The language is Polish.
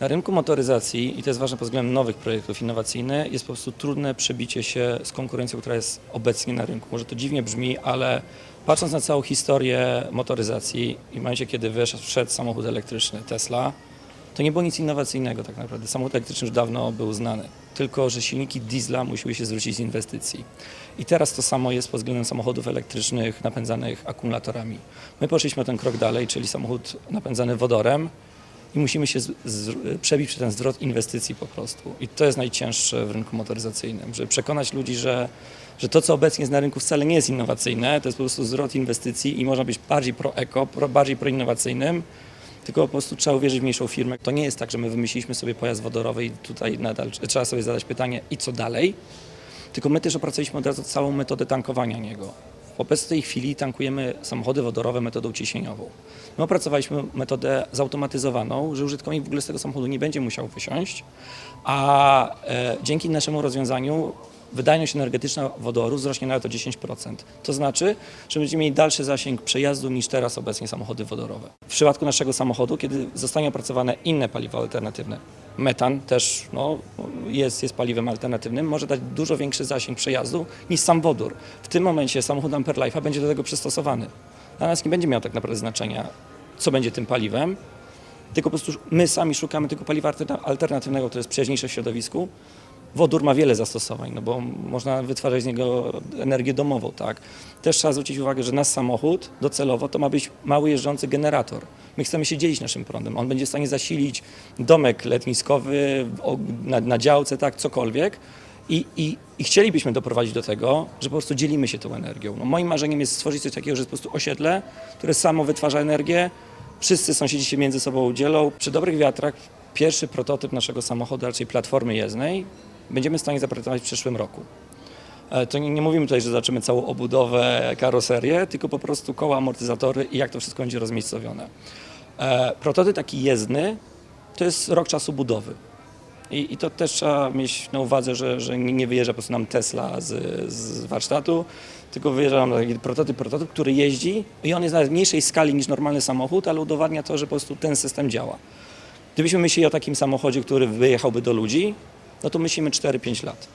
Na rynku motoryzacji, i to jest ważne pod względem nowych projektów innowacyjnych, jest po prostu trudne przebicie się z konkurencją, która jest obecnie na rynku. Może to dziwnie brzmi, ale patrząc na całą historię motoryzacji i w momencie, kiedy wyszedł wszedł samochód elektryczny Tesla, to nie było nic innowacyjnego tak naprawdę. Samochód elektryczny już dawno był znany. Tylko, że silniki diesla musiały się zwrócić z inwestycji. I teraz to samo jest pod względem samochodów elektrycznych napędzanych akumulatorami. My poszliśmy o ten krok dalej, czyli samochód napędzany wodorem, i musimy się z, z, przebić przez ten zwrot inwestycji po prostu. I to jest najcięższe w rynku motoryzacyjnym, żeby przekonać ludzi, że, że to, co obecnie jest na rynku wcale nie jest innowacyjne, to jest po prostu zwrot inwestycji i można być bardziej pro-eko, pro, bardziej proinnowacyjnym, tylko po prostu trzeba uwierzyć w mniejszą firmę. To nie jest tak, że my wymyśliliśmy sobie pojazd wodorowy i tutaj nadal trzeba sobie zadać pytanie i co dalej, tylko my też opracowaliśmy od razu całą metodę tankowania niego. W obecnej chwili tankujemy samochody wodorowe metodą ciśnieniową. My opracowaliśmy metodę zautomatyzowaną, że użytkownik w ogóle z tego samochodu nie będzie musiał wysiąść, a e, dzięki naszemu rozwiązaniu wydajność energetyczna wodoru wzrośnie nawet o 10%. To znaczy, że będziemy mieli dalszy zasięg przejazdu niż teraz obecnie samochody wodorowe. W przypadku naszego samochodu, kiedy zostanie opracowane inne paliwo alternatywne, metan też no, jest, jest paliwem alternatywnym, może dać dużo większy zasięg przejazdu niż sam wodór. W tym momencie samochód Amperlife'a będzie do tego przystosowany. Dla nas nie będzie miał tak naprawdę znaczenia, co będzie tym paliwem, tylko po prostu my sami szukamy tego paliwa alterna- alternatywnego, które jest przyjaźniejsze w środowisku. Wodór ma wiele zastosowań, no bo można wytwarzać z niego energię domową, tak. Też trzeba zwrócić uwagę, że nasz samochód docelowo to ma być mały jeżdżący generator. My chcemy się dzielić naszym prądem. On będzie w stanie zasilić domek letniskowy, na, na działce, tak, cokolwiek. I, i, I chcielibyśmy doprowadzić do tego, że po prostu dzielimy się tą energią. No, moim marzeniem jest stworzyć coś takiego, że jest po prostu osiedle, które samo wytwarza energię, wszyscy sąsiedzi się między sobą dzielą. Przy dobrych wiatrach pierwszy prototyp naszego samochodu, raczej platformy jezdnej, będziemy w stanie zaprezentować w przyszłym roku. E, To nie, nie mówimy tutaj, że zobaczymy całą obudowę, karoserię, tylko po prostu koła, amortyzatory i jak to wszystko będzie rozmiejscowione. E, Prototyp taki jezdny to jest rok czasu budowy. I, I to też trzeba mieć na uwadze, że, że nie nie wyjeżdża po prostu nam Tesla z, z warsztatu, tylko wyjeżdża nam taki prototyp, prototyp, który jeździ i on jest nawet w mniejszej skali niż normalny samochód, ale udowadnia to, że po prostu ten system działa. Gdybyśmy myśleli o takim samochodzie, który wyjechałby do ludzi, no to myślimy 4-5 lat.